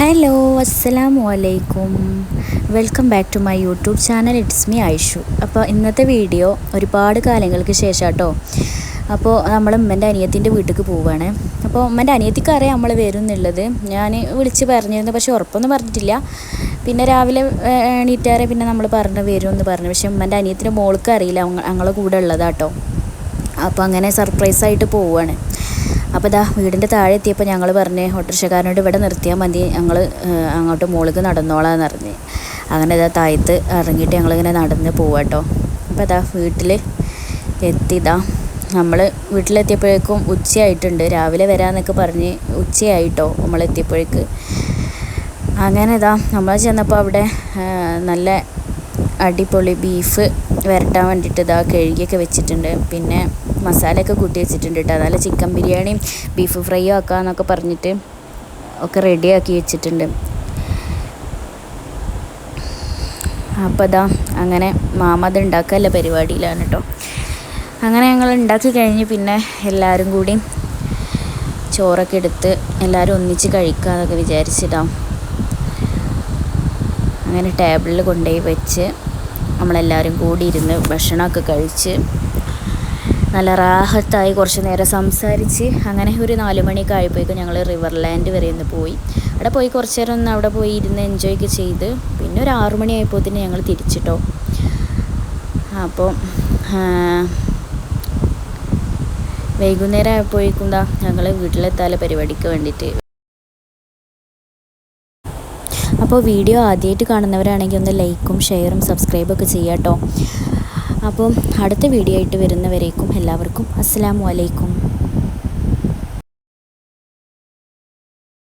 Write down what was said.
Hello അസ്സലാമു അലൈക്കും welcome back to my YouTube channel it's me Aishu അപ്പോൾ ഇന്നത്തെ വീഡിയോ ഒരുപാട് കാലങ്ങൾക്ക് ശേഷം കേട്ടോ അപ്പോൾ നമ്മൾ ഉമ്മന്റെ അനിയത്തിന്റെ വീട്ടിലേക്ക് പോവുകയാണ് അപ്പോൾ ഉമ്മന്റെ അനിയത്തിക്ക് അറിയാം നമ്മൾ വരും എന്നുള്ളത്. ഞാൻ വിളിച്ച് പറഞ്ഞിരുന്നു പക്ഷേ ഉറപ്പൊന്നും പറഞ്ഞിട്ടില്ല. പിന്നെ രാവിലെ എണീറ്റാറെ പിന്നെ നമ്മൾ പറഞ്ഞു വരും എന്ന് പറഞ്ഞു. പക്ഷേ ഉമ്മന്റെ അനിയത്തിന്റെ മോൾക്ക് അറിയില്ല ഞങ്ങളെ കൂടെ ഉള്ളതാട്ടോ. അപ്പോൾ അങ്ങനെ സർപ്രൈസായിട്ട് പോവുകയാണ് അപ്പോൾ ഇതാ വീടിന്റെ താഴെ എത്തിയപ്പോൾ ഞങ്ങൾ പറഞ്ഞ് ഓട്ടോറിക്ഷക്കാരനോട് ഇവിടെ നിർത്തിയാൽ മതി. ഞങ്ങൾ അങ്ങോട്ട് മുകളിലേക്ക് നടന്നോളാന്ന് പറഞ്ഞ്. അങ്ങനെ ഇതാ താഴത്ത് ഇറങ്ങിയിട്ട് ഞങ്ങളിങ്ങനെ നടന്ന് പോവാട്ടോ അപ്പോൾ ഇതാ വീട്ടിൽ എത്തിയതാ നമ്മൾ വീട്ടിലെത്തിയപ്പോഴേക്കും ഉച്ചയായിട്ടുണ്ട്. രാവിലെ വരാമെന്നൊക്കെ പറഞ്ഞ് ഉച്ചയായിട്ടോ നമ്മളെത്തിയപ്പോഴേക്ക് അങ്ങനെ ഇതാ നമ്മൾ ചെന്നപ്പോൾ അവിടെ നല്ല അടിപൊളി ബീഫ് വരട്ടാൻ വേണ്ടിയിട്ട് ഇതാ കഴുകിയൊക്കെ വെച്ചിട്ടുണ്ട്. പിന്നെ മസാലയൊക്കെ കൂട്ടി വെച്ചിട്ടുണ്ട് കേട്ടോ. നല്ല ചിക്കൻ ബിരിയാണിയും ബീഫ് ഫ്രൈയും ആക്കാന്നൊക്കെ പറഞ്ഞിട്ട് ഒക്കെ റെഡിയാക്കി വെച്ചിട്ടുണ്ട്. അപ്പോൾ അതാ അങ്ങനെ മാമ അത് ഉണ്ടാക്കല്ല പരിപാടിയിലാണ് കേട്ടോ. അങ്ങനെ ഞങ്ങൾ ഉണ്ടാക്കി കഴിഞ്ഞ് പിന്നെ എല്ലാവരും കൂടി ചോറൊക്കെ എടുത്ത് എല്ലാവരും ഒന്നിച്ച് കഴിക്കാന്നൊക്കെ വിചാരിച്ചിട്ടാ. അങ്ങനെ ടേബിളിൽ കൊണ്ടുപോയി വെച്ച് നമ്മളെല്ലാവരും കൂടി ഇരുന്ന് ഭക്ഷണമൊക്കെ കഴിച്ച് നല്ല റാഹത്തായി കുറച്ച് നേരം സംസാരിച്ച് അങ്ങനെ ഒരു നാല് മണിയൊക്കെ ആയപ്പോഴേക്കും ഞങ്ങൾ റിവർലാൻഡ് വരെ ഒന്ന് പോയി. അവിടെ പോയി കുറച്ച് നേരം ഒന്ന് അവിടെ പോയി ഇരുന്ന് എൻജോയ് ഒക്കെ ചെയ്ത് പിന്നെ ഒരു ആറു മണി ആയപ്പോൾ തന്നെ ഞങ്ങൾ തിരിച്ചിട്ടോ. അപ്പോൾ വൈകുന്നേരം ആയപ്പോഴേക്കും എന്താ ഞങ്ങൾ വീട്ടിലെത്താല പരിപാടിക്ക് വേണ്ടിയിട്ട്. അപ്പോൾ വീഡിയോ ആദ്യമായിട്ട് കാണുന്നവരാണെങ്കിൽ ഒന്ന് ലൈക്കും ഷെയറും സബ്സ്ക്രൈബൊക്കെ ചെയ്യാം കേട്ടോ അപ്പം അടുത്ത വീഡിയോ ആയിട്ട് വരുന്നവരേക്കും എല്ലാവർക്കും അസ്സാം അലൈക്കും.